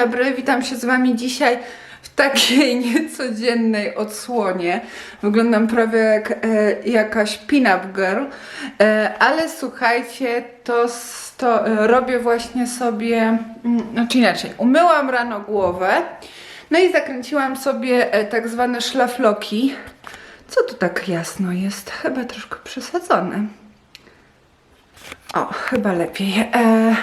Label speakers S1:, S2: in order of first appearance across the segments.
S1: dobry, witam się z Wami dzisiaj w takiej niecodziennej odsłonie. Wyglądam prawie jak e, jakaś pin-up girl, e, ale słuchajcie, to, to e, robię właśnie sobie, mm, znaczy inaczej, umyłam rano głowę, no i zakręciłam sobie e, tak zwane szlafloki. Co tu tak jasno jest? Chyba troszkę przesadzone. O, chyba lepiej. E,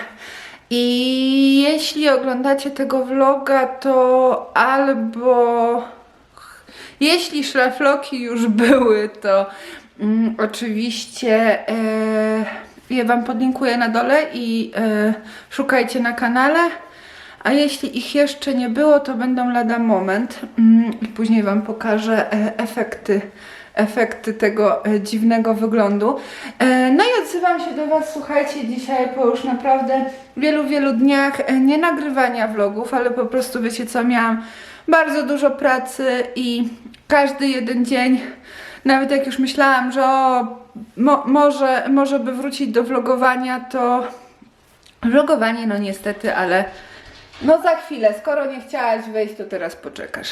S1: I jeśli oglądacie tego vloga, to albo jeśli szlafloki już były, to mm, oczywiście e, je Wam podlinkuję na dole i e, szukajcie na kanale. A jeśli ich jeszcze nie było, to będą lada moment mm, i później Wam pokażę e, efekty, efekty tego e, dziwnego wyglądu. E, No i odzywam się do Was, słuchajcie, dzisiaj po już naprawdę wielu, wielu dniach e, nie nagrywania vlogów, ale po prostu wiecie co, miałam bardzo dużo pracy i każdy jeden dzień, nawet jak już myślałam, że o, mo, może, może by wrócić do vlogowania, to vlogowanie no niestety, ale no za chwilę, skoro nie chciałaś wejść, to teraz poczekasz.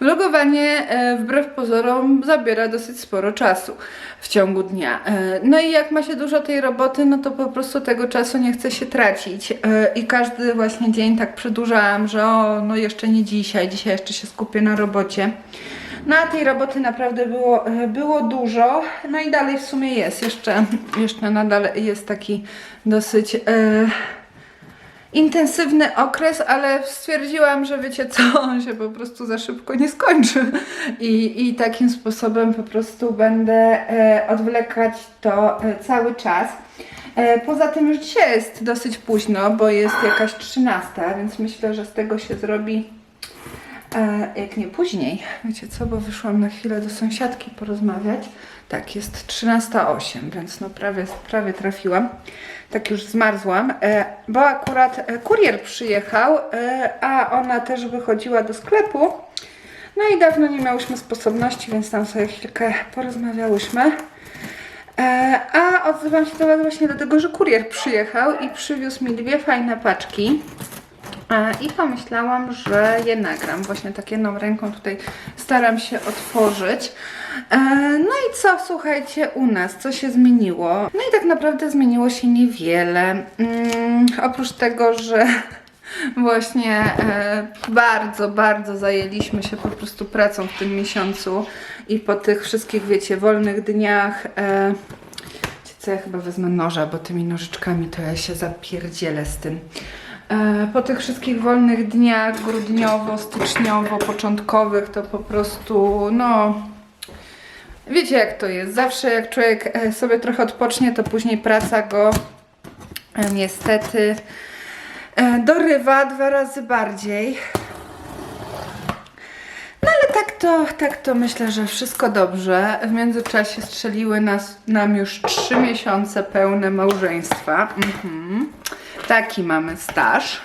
S1: Vlogowanie e, wbrew pozorom zabiera dosyć sporo czasu w ciągu dnia. E, no i jak ma się dużo tej roboty, no to po prostu tego czasu nie chce się tracić. E, I każdy właśnie dzień tak przedłużałam, że o, no jeszcze nie dzisiaj, dzisiaj jeszcze się skupię na robocie. No a tej roboty naprawdę było, było dużo, no i dalej w sumie jest, jeszcze, jeszcze nadal jest taki dosyć... E, intensywny okres, ale stwierdziłam, że wiecie co, on się po prostu za szybko nie skończy. I, i takim sposobem po prostu będę e, odwlekać to e, cały czas. E, poza tym już dzisiaj jest dosyć późno, bo jest jakaś 13, więc myślę, że z tego się zrobi e, jak nie później. Wiecie co, bo wyszłam na chwilę do sąsiadki porozmawiać. Tak, jest 13.08, więc no prawie, prawie trafiłam. Tak już zmarzłam, e, bo akurat e, kurier przyjechał, e, a ona też wychodziła do sklepu. No i dawno nie miałyśmy sposobności, więc tam sobie chwilkę porozmawiałyśmy. A odzywam się do Was właśnie dlatego, że kurier przyjechał i przywiózł mi dwie fajne paczki. E, I pomyślałam, że je nagram. Właśnie tak jedną ręką tutaj staram się otworzyć. E, No i co, słuchajcie, u nas, co się zmieniło? No i tak naprawdę zmieniło się niewiele. Mm, oprócz tego, że właśnie e, bardzo, bardzo zajęliśmy się po prostu pracą w tym miesiącu i po tych wszystkich, wiecie, wolnych dniach. E, co, ja chyba wezmę noża, bo tymi nożyczkami to ja się zapierdzielę z tym. E, Po tych wszystkich wolnych dniach grudniowo, styczniowo, początkowych to po prostu, no... Wiecie jak to jest. Zawsze jak człowiek e, sobie trochę odpocznie, to później praca go e, niestety dorywa dwa razy bardziej. No ale tak to, tak to myślę, że wszystko dobrze. W międzyczasie strzeliły nas, nam już trzy miesiące pełne małżeństwa. Mhm. Taki mamy staż.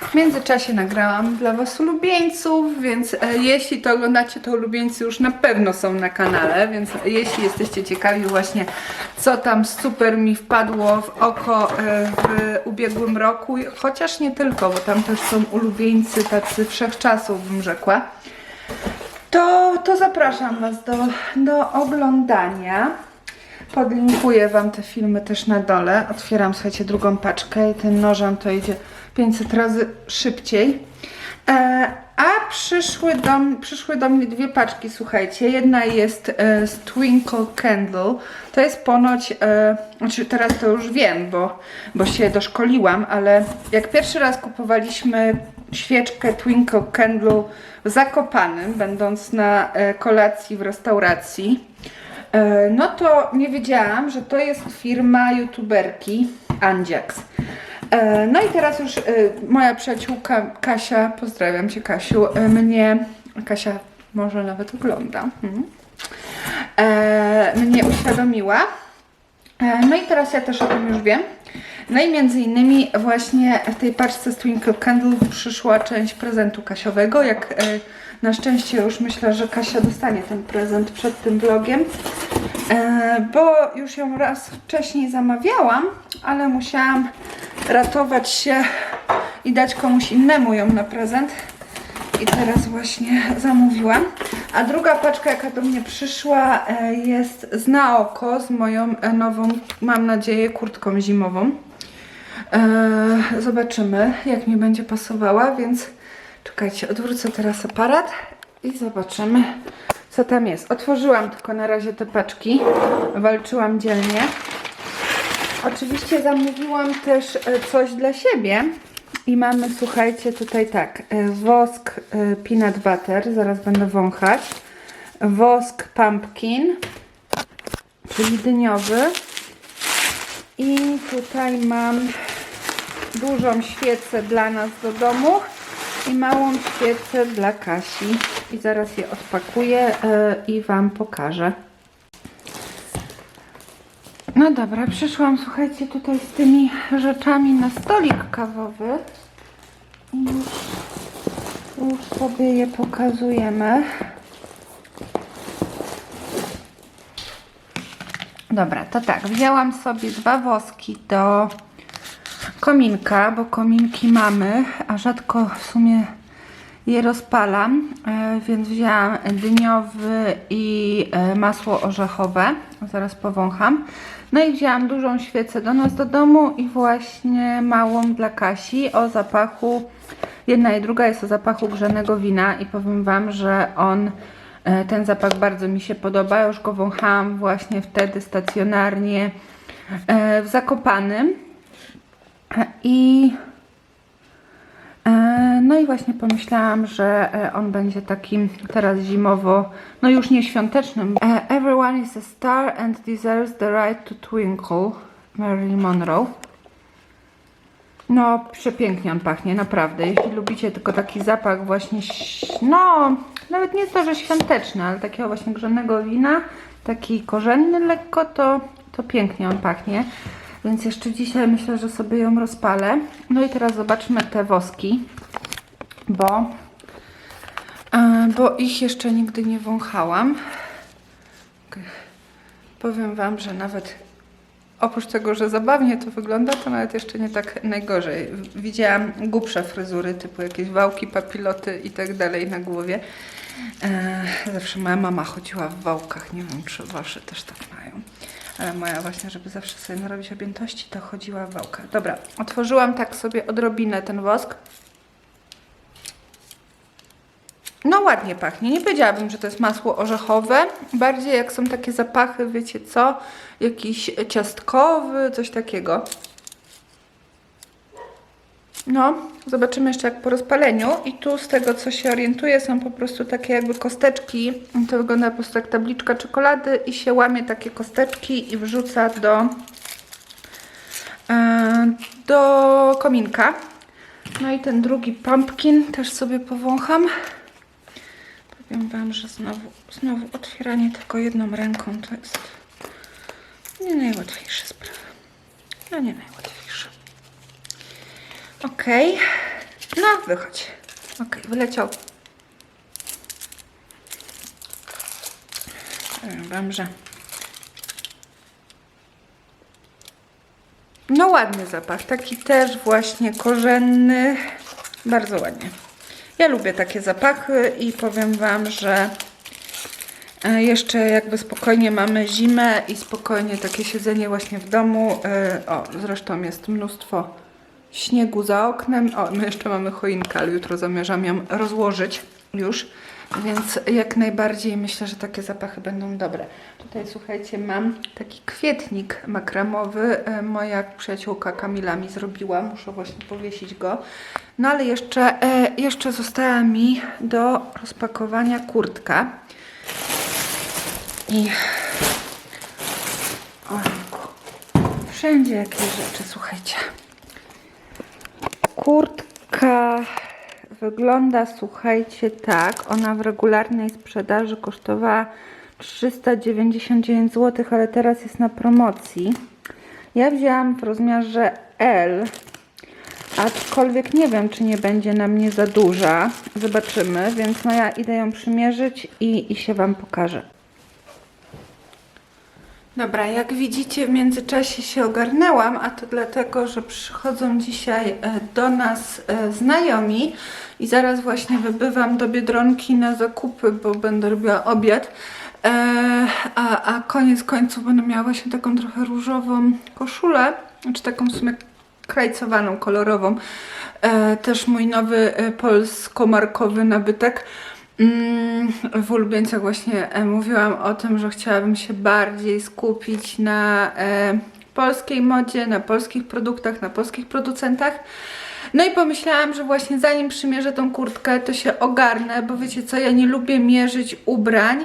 S1: W międzyczasie nagrałam dla Was ulubieńców, więc e, jeśli to oglądacie, to ulubieńcy już na pewno są na kanale, więc jeśli jesteście ciekawi właśnie, co tam super mi wpadło w oko e, w ubiegłym roku, chociaż nie tylko, bo tam też są ulubieńcy tacy wszechczasów, bym rzekła, to, to zapraszam Was do, do oglądania. Podlinkuję Wam te filmy też na dole. Otwieram, słuchajcie, drugą paczkę i tym nożem to idzie 500 razy szybciej. E, a przyszły do, przyszły do mnie dwie paczki, słuchajcie. Jedna jest e, z Twinkle Candle. To jest ponoć, e, znaczy teraz to już wiem, bo, bo się doszkoliłam, ale jak pierwszy raz kupowaliśmy świeczkę Twinkle Candle w Zakopanym, będąc na e, kolacji w restauracji, No to nie wiedziałam, że to jest firma youtuberki Andziax. E, No i teraz już e, moja przyjaciółka Kasia, pozdrawiam Cię Kasiu, e, mnie, Kasia może nawet ogląda, mhm. E, mnie uświadomiła. E, No i teraz ja też o tym już wiem. No i między innymi właśnie w tej paczce z Twinkle Candle przyszła część prezentu Kasiowego. Jak e, na szczęście już myślę, że Kasia dostanie ten prezent przed tym vlogiem. E, bo już ją raz wcześniej zamawiałam, ale musiałam ratować się i dać komuś innemu ją na prezent. I teraz właśnie zamówiłam. A druga paczka, jaka do mnie przyszła, e, jest z na oko z moją e, nową, mam nadzieję, kurtką zimową. Zobaczymy, jak mi będzie pasowała, więc czekajcie, odwrócę teraz aparat i zobaczymy, co tam jest. Otworzyłam tylko na razie te paczki, walczyłam dzielnie. Oczywiście zamówiłam też e, coś dla siebie. I mamy, słuchajcie, tutaj tak, e, wosk e, peanut butter, zaraz będę wąchać, wosk pumpkin, czyli dyniowy i tutaj mam dużą świecę dla nas do domu i małą świecę dla Kasi i zaraz je odpakuję e, i Wam pokażę. No dobra, przyszłam, słuchajcie, tutaj z tymi rzeczami na stolik kawowy i już, już sobie je pokazujemy. Dobra, to tak, wzięłam sobie dwa woski do kominka, bo kominki mamy, a rzadko w sumie je rozpalam, e, więc wzięłam dyniowy i e, masło orzechowe. Zaraz powącham. No i wzięłam dużą świecę do nas do domu i właśnie małą dla Kasi o zapachu. Jedna i druga jest o zapachu grzanego wina i powiem Wam, że on, e, ten zapach bardzo mi się podoba. Już go wąchałam właśnie wtedy stacjonarnie w Zakopanym. I no i właśnie pomyślałam, że e, on będzie takim teraz zimowo, no już nie świątecznym. E, Everyone is a star and deserves the right to twinkle. Marilyn Monroe. No, przepięknie on pachnie, naprawdę. Jeśli lubicie tylko taki zapach właśnie, no, nawet nie to, że świąteczny, ale takiego właśnie grzanego wina, taki korzenny lekko, to, to pięknie on pachnie. Więc jeszcze dzisiaj myślę, że sobie ją rozpalę. No i teraz zobaczmy te woski, bo, bo ich jeszcze nigdy nie wąchałam. Powiem Wam, że nawet oprócz tego, że zabawnie to wygląda, to nawet jeszcze nie tak najgorzej. Widziałam głupsze fryzury, typu jakieś wałki, papiloty i tak dalej na głowie. E, zawsze moja mama chodziła w wałkach, nie wiem czy wasze też tak mają. Ale moja właśnie, żeby zawsze sobie narobić objętości, to chodziła w wałkach. Dobra, otworzyłam tak sobie odrobinę ten wosk. No ładnie pachnie. Nie powiedziałabym, że to jest masło orzechowe. Bardziej jak są takie zapachy, wiecie co? Jakiś ciastkowy, coś takiego. No, zobaczymy jeszcze jak po rozpaleniu. I tu z tego co się orientuję są po prostu takie jakby kosteczki. To wygląda po prostu jak tabliczka czekolady i się łamie takie kosteczki i wrzuca do, e, do kominka. No i ten drugi pumpkin też sobie powącham. Powiem Wam, że znowu, znowu otwieranie tylko jedną ręką to jest nie najłatwiejsza sprawa. No nie najłatwiejsza. Okej. No, wychodź. Okej, wyleciał. Powiem Wam, że no ładny zapach, taki też właśnie korzenny, bardzo ładnie. Ja lubię takie zapachy i powiem Wam, że e, jeszcze jakby spokojnie mamy zimę i spokojnie takie siedzenie właśnie w domu. E, O, zresztą jest mnóstwo śniegu za oknem. O, my jeszcze mamy choinkę, ale jutro zamierzam ją rozłożyć już. Więc jak najbardziej myślę, że takie zapachy będą dobre. Tutaj słuchajcie, mam taki kwietnik makramowy. E, Moja przyjaciółka Kamila mi zrobiła. Muszę właśnie powiesić go. No ale jeszcze, e, jeszcze została mi do rozpakowania kurtka. I ojku, wszędzie jakieś rzeczy, słuchajcie. Kurtka wygląda, słuchajcie, tak. Ona w regularnej sprzedaży kosztowała 399 zł, ale teraz jest na promocji. Ja wzięłam w rozmiarze L, aczkolwiek nie wiem, czy nie będzie na mnie za duża. Zobaczymy, więc no ja idę ją przymierzyć i, i się Wam pokażę. Dobra, jak widzicie, w międzyczasie się ogarnęłam, a to dlatego, że przychodzą dzisiaj e, do nas e, znajomi i zaraz właśnie wybywam do Biedronki na zakupy, bo będę robiła obiad. E, a, a koniec końców będę miała właśnie taką trochę różową koszulę, czy taką w sumie krajcowaną, kolorową. Też mój nowy polsko-markowy nabytek. Mm, W ulubieńcach właśnie e, mówiłam o tym, że chciałabym się bardziej skupić na e, polskiej modzie, na polskich produktach, na polskich producentach. No i pomyślałam, że właśnie zanim przymierzę tą kurtkę, to się ogarnę, bo wiecie co, ja nie lubię mierzyć ubrań.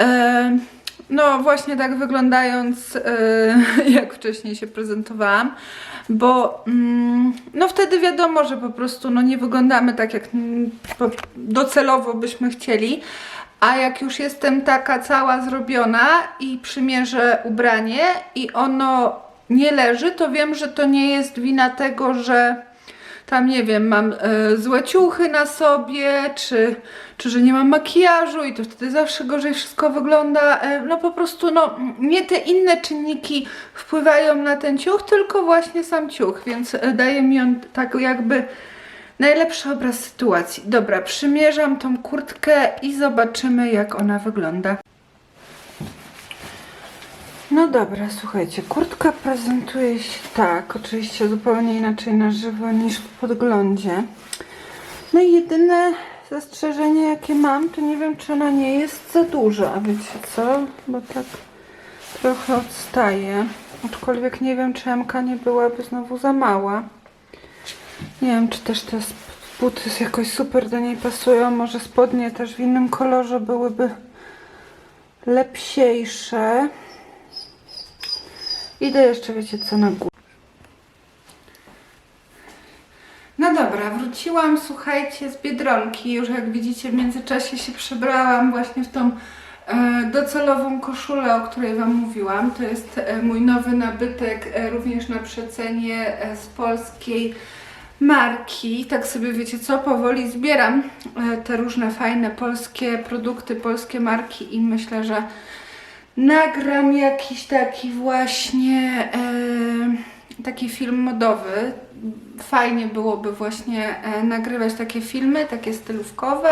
S1: E, no właśnie tak wyglądając, jak wcześniej się prezentowałam, bo mm, no wtedy wiadomo, że po prostu no nie wyglądamy tak, jak mm, docelowo byśmy chcieli. A jak już jestem taka cała zrobiona i przymierzę ubranie i ono nie leży, to wiem, że to nie jest wina tego, że tam nie wiem, mam e, złe ciuchy na sobie, czy, czy że nie mam makijażu i to wtedy zawsze gorzej wszystko wygląda. E, no po prostu, no nie te inne czynniki wpływają na ten ciuch, tylko właśnie sam ciuch, więc e, daje mi on tak jakby najlepszy obraz sytuacji. Dobra, przymierzam tą kurtkę i zobaczymy jak ona wygląda. No dobra, słuchajcie, kurtka prezentuje się tak, oczywiście zupełnie inaczej na żywo niż w podglądzie. No i jedyne zastrzeżenie jakie mam, to nie wiem czy ona nie jest za duża, wiecie co? Bo tak trochę odstaje. Aczkolwiek nie wiem czy MK nie byłaby znowu za mała. Nie wiem czy też te buty jakoś super do niej pasują, może spodnie też w innym kolorze byłyby lepsiejsze. Idę jeszcze, wiecie co, na górę. No dobra, wróciłam, słuchajcie, z Biedronki. Już jak widzicie, w międzyczasie się przebrałam właśnie w tą e, docelową koszulę, o której Wam mówiłam. To jest e, mój nowy nabytek, e, również na przecenie e, z polskiej marki. Tak sobie, wiecie co, powoli zbieram e, te różne fajne polskie produkty, polskie marki i myślę, że nagram jakiś taki właśnie e, taki film modowy. Fajnie byłoby właśnie e, nagrywać takie filmy, takie stylówkowe,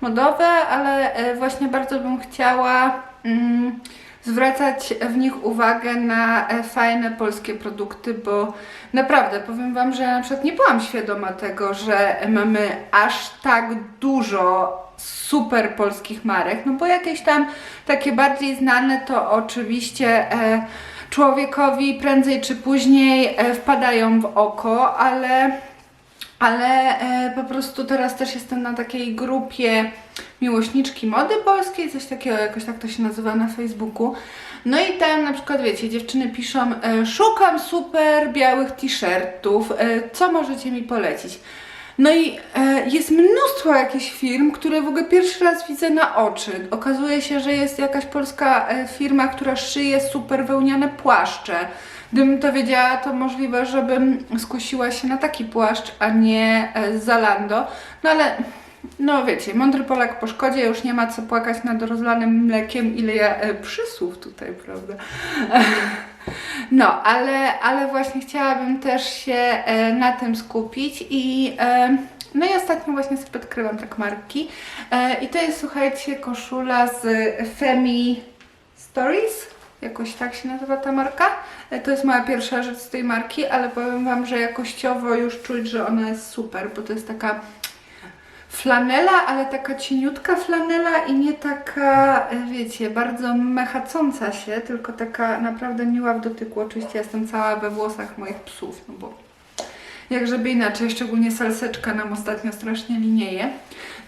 S1: modowe, ale e, właśnie bardzo bym chciała mm, zwracać w nich uwagę na e, fajne polskie produkty, bo naprawdę powiem Wam, że na przykład nie byłam świadoma tego, że mamy aż tak dużo super polskich marek, no bo jakieś tam takie bardziej znane to oczywiście e, człowiekowi prędzej czy później e, wpadają w oko, ale ale e, po prostu teraz też jestem na takiej grupie miłośniczki mody polskiej, coś takiego, jakoś tak to się nazywa na Facebooku. No i tam na przykład, wiecie, dziewczyny piszą, e, szukam super białych t-shirtów, e, co możecie mi polecić? No i e, jest mnóstwo jakichś firm, które w ogóle pierwszy raz widzę na oczy. Okazuje się, że jest jakaś polska e, firma, która szyje super wełniane płaszcze. Gdybym to wiedziała, to możliwe, żebym skusiła się na taki płaszcz, a nie e, Zalando. No ale, no wiecie, mądry Polak po szkodzie już nie ma co płakać nad rozlanym mlekiem, ile ja e, przysłów tutaj, prawda? No, ale, ale właśnie chciałabym też się e, na tym skupić i e, no i ostatnio właśnie sobie odkryłam tak marki e, i to jest słuchajcie koszula z Femi Stories, jakoś tak się nazywa ta marka. E, To jest moja pierwsza rzecz z tej marki, ale powiem Wam, że jakościowo już czuć, że ona jest super, bo to jest taka flanela, ale taka cieniutka flanela i nie taka, e, wiecie, bardzo mechacąca się, tylko taka naprawdę miła w dotyku. Oczywiście jestem cała we włosach moich psów, no bo jak żeby inaczej, szczególnie salseczka nam ostatnio strasznie linieje.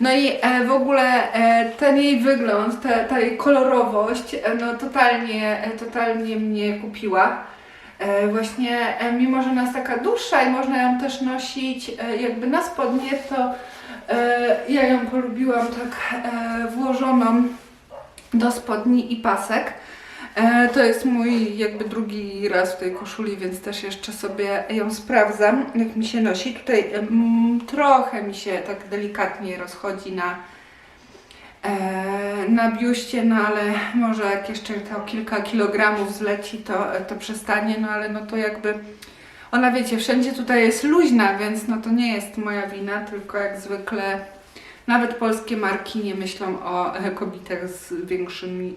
S1: No i e, w ogóle e, ten jej wygląd, ta, ta jej kolorowość, e, no totalnie, totalnie mnie kupiła. Właśnie mimo, że ona jest taka dłuższa i można ją też nosić jakby na spodnie, to ja ją polubiłam tak włożoną do spodni i pasek. E, to jest mój jakby drugi raz w tej koszuli, więc też jeszcze sobie ją sprawdzam, jak mi się nosi. Tutaj em, trochę mi się tak delikatnie rozchodzi na e, na biuście, no ale może jak jeszcze to kilka kilogramów zleci, to, to przestanie, no ale no to jakby ona wiecie, wszędzie tutaj jest luźna, więc no to nie jest moja wina, tylko jak zwykle nawet polskie marki nie myślą o e, kobietach z większymi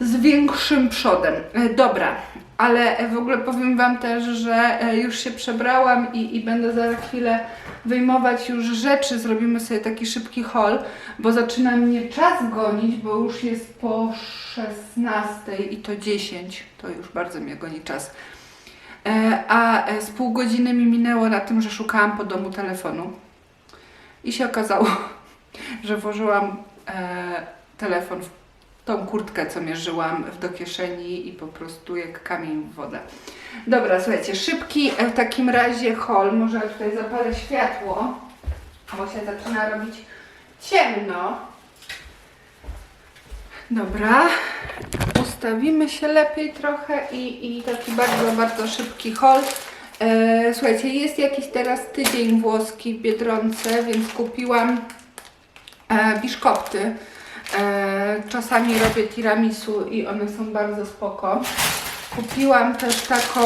S1: z większym przodem. E, Dobra, ale w ogóle powiem Wam też, że e, już się przebrałam i, i będę za chwilę wyjmować już rzeczy. Zrobimy sobie taki szybki haul, bo zaczyna mnie czas gonić, bo już jest po 16 i to 10. To już bardzo mnie goni czas. E, A z pół godziny mi minęło na tym, że szukałam po domu telefonu. I się okazało, że włożyłam telefon w tą kurtkę, co mierzyłam do kieszeni i po prostu jak kamień w wodę. Dobra, słuchajcie, szybki e, w takim razie haul. Może tutaj zapalę światło, bo się zaczyna robić ciemno. Dobra, ustawimy się lepiej trochę i, i taki bardzo, bardzo szybki haul. E, słuchajcie, jest jakiś teraz tydzień włoski w Biedronce, więc kupiłam e, biszkopty. E, czasami robię tiramisu i one są bardzo spoko. Kupiłam też taką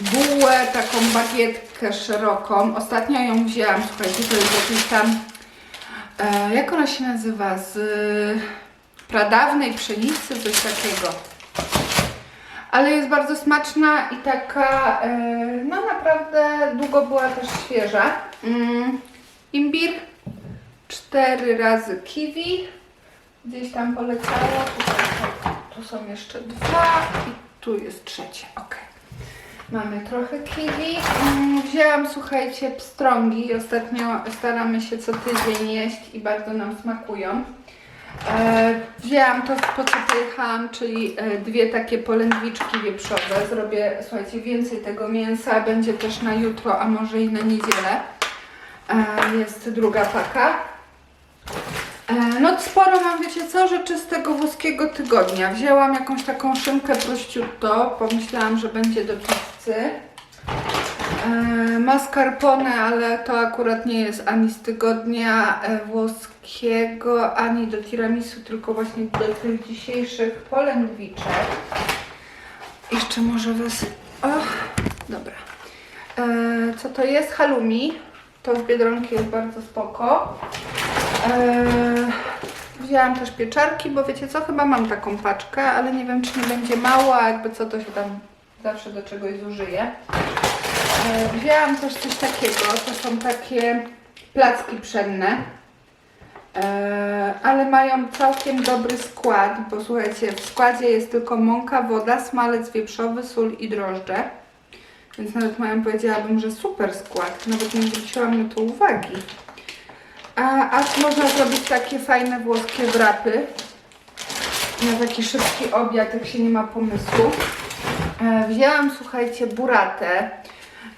S1: bułę, taką bagietkę szeroką. Ostatnio ją wzięłam, słuchajcie, to jest jakiś tam, e, jak ona się nazywa, z pradawnej pszenicy, coś takiego. Ale jest bardzo smaczna i taka, e, no naprawdę długo była też świeża. Mm, imbir, cztery razy kiwi, gdzieś tam poleciało, są, tu są jeszcze dwa i tu jest trzecie, ok. Mamy trochę kiwi. Mm, Wzięłam, słuchajcie, pstrągi. Ostatnio staramy się co tydzień jeść i bardzo nam smakują. E, wzięłam to, po co pojechałam, czyli e, dwie takie polędwiczki wieprzowe. Zrobię, słuchajcie, więcej tego mięsa. Będzie też na jutro, a może i na niedzielę. E, jest druga paka. E, No sporo mam, wiecie co, rzeczy z tego włoskiego tygodnia. Wzięłam jakąś taką szynkę prosciutto, pomyślałam, że będzie do pizzy. E, mascarpone, ale to akurat nie jest ani z tygodnia e, włoskiego, ani do tiramisu, tylko właśnie do tych dzisiejszych polędwiczek. Jeszcze może was... O, dobra. Co to jest? Halloumi. To z Biedronki jest bardzo spoko. Eee, wzięłam też pieczarki, bo wiecie co, chyba mam taką paczkę, ale nie wiem czy nie będzie mało, a jakby co to się tam zawsze do czegoś zużyje. Eee, wzięłam też coś takiego, to są takie placki pszenne, eee, ale mają całkiem dobry skład, bo słuchajcie, w składzie jest tylko mąka, woda, smalec wieprzowy, sól i drożdże. Więc nawet mają, powiedziałabym, że super skład. Nawet nie zwróciłam na to uwagi. A, a można zrobić takie fajne włoskie wrapy na taki szybki obiad, jak się nie ma pomysłu. E, wzięłam, słuchajcie, buratę.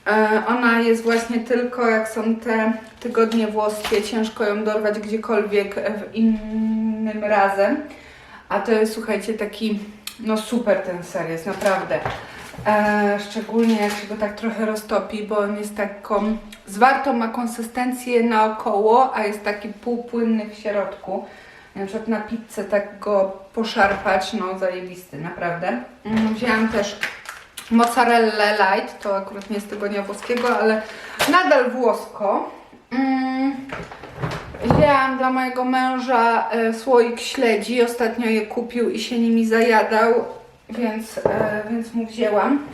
S1: E, ona jest właśnie tylko jak są te tygodnie włoskie, ciężko ją dorwać gdziekolwiek e, w innym razem. A to jest, słuchajcie, taki, no super ten ser jest, naprawdę. E, szczególnie jak się go tak trochę roztopi, bo on jest taką zwartą, ma konsystencję naokoło, a jest taki półpłynny w środku. Na przykład na pizzę tak go poszarpać, no zajebisty, naprawdę. Mm, Wzięłam też mozzarella light, to akurat nie jest tygodnia włoskiego, ale nadal włosko. Mm, Wzięłam dla mojego męża e, słoik śledzi, ostatnio je kupił i się nimi zajadał, więc, e, więc mu wzięłam.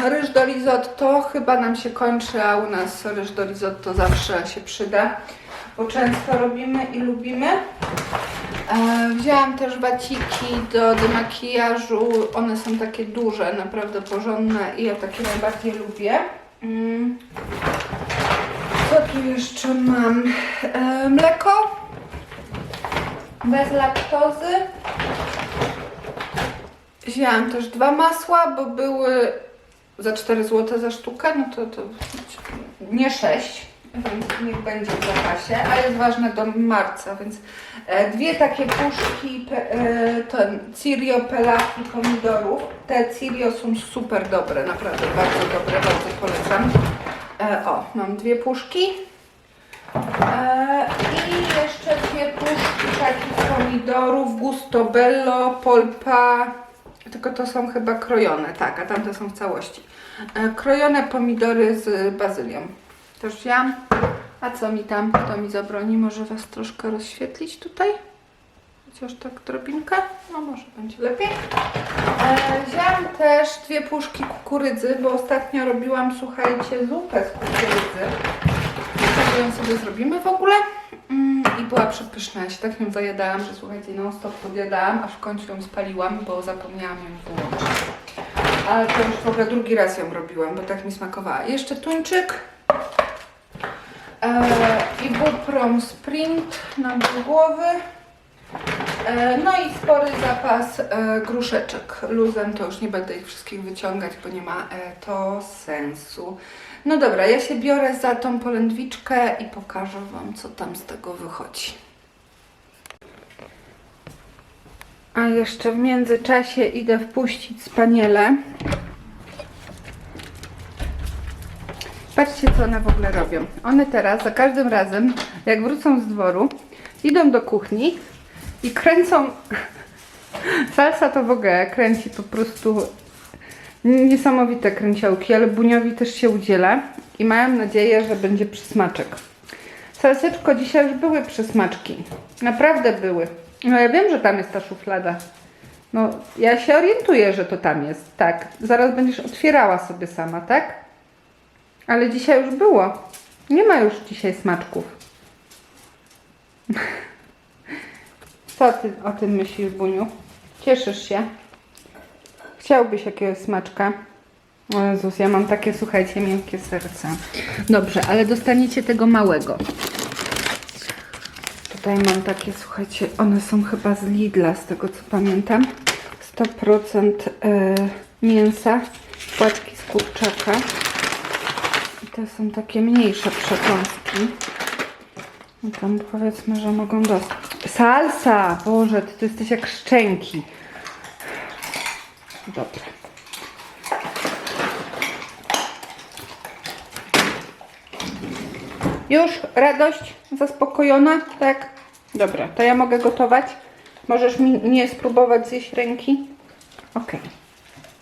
S1: E, ryż do risotto chyba nam się kończy, a u nas ryż do risotto zawsze się przyda, bo często robimy i lubimy. E, wzięłam też waciki do demakijażu, one są takie duże, naprawdę porządne i ja takie najbardziej lubię. Mm. Co tu jeszcze mam? E, mleko bez laktozy. Wzięłam też dwa masła, bo były za 4 zł za sztukę, no to, to nie 6, więc niech będzie w zapasie, a jest ważne do marca, więc e, dwie takie puszki e, ten Cirio pelaki pomidorów. Te Cirio są super dobre, naprawdę bardzo dobre, bardzo polecam. E, o, mam dwie puszki. I jeszcze dwie puszki takich pomidorów, Gusto Bello, Polpa. Tylko to są chyba krojone, tak, a tamte są w całości. E, krojone pomidory z bazylią. Też wziąłam. A co mi tam? Kto mi zabroni? Może Was troszkę rozświetlić tutaj? Chociaż tak drobinkę? No może będzie lepiej. E, wziąłam też dwie puszki kukurydzy, bo ostatnio robiłam, słuchajcie, zupę z kukurydzy. Tak ją sobie zrobimy w ogóle. Mm, I była przepyszna. Ja się tak nią zajadałam, że słuchajcie, non stop podjadałam, aż w końcu ją spaliłam, bo zapomniałam ją wyłączyć. Ale to już w ogóle drugi raz ją robiłam, bo tak mi smakowała. Jeszcze tuńczyk. E, I Buprom Sprint na głowy. E, No i spory zapas e, gruszeczek. Luzem to już nie będę ich wszystkich wyciągać, bo nie ma to sensu. No dobra, ja się biorę za tą polędwiczkę i pokażę Wam, co tam z tego wychodzi. A jeszcze w międzyczasie idę wpuścić spaniele. Patrzcie, co one w ogóle robią. One teraz, za każdym razem, jak wrócą z dworu, idą do kuchni i kręcą. Salsa to w ogóle kręci po prostu niesamowite kręciołki, ale Buniowi też się udziela i mają nadzieję, że będzie przysmaczek. Salseczko, dzisiaj już były przysmaczki. Naprawdę były. No ja wiem, że tam jest ta szuflada. No, ja się orientuję, że to tam jest. Tak. Zaraz będziesz otwierała sobie sama, tak? Ale dzisiaj już było. Nie ma już dzisiaj smaczków. Co ty o tym myślisz, Buniu? Cieszysz się? Chciałbyś jakiegoś smaczka? O Jezus, ja mam takie, słuchajcie, miękkie serce. Dobrze, ale dostaniecie tego małego. Tutaj mam takie, słuchajcie, one są chyba z Lidla, z tego co pamiętam. 100% e, mięsa, płatki z kurczaka. I to są takie mniejsze przekąski. No tam powiedzmy, że mogą dostać. Salsa! Boże, ty, ty jesteś jak szczęki. Dobra. Już radość zaspokojona, tak? Dobra, to ja mogę gotować. Możesz mi nie spróbować zjeść ręki? Okej.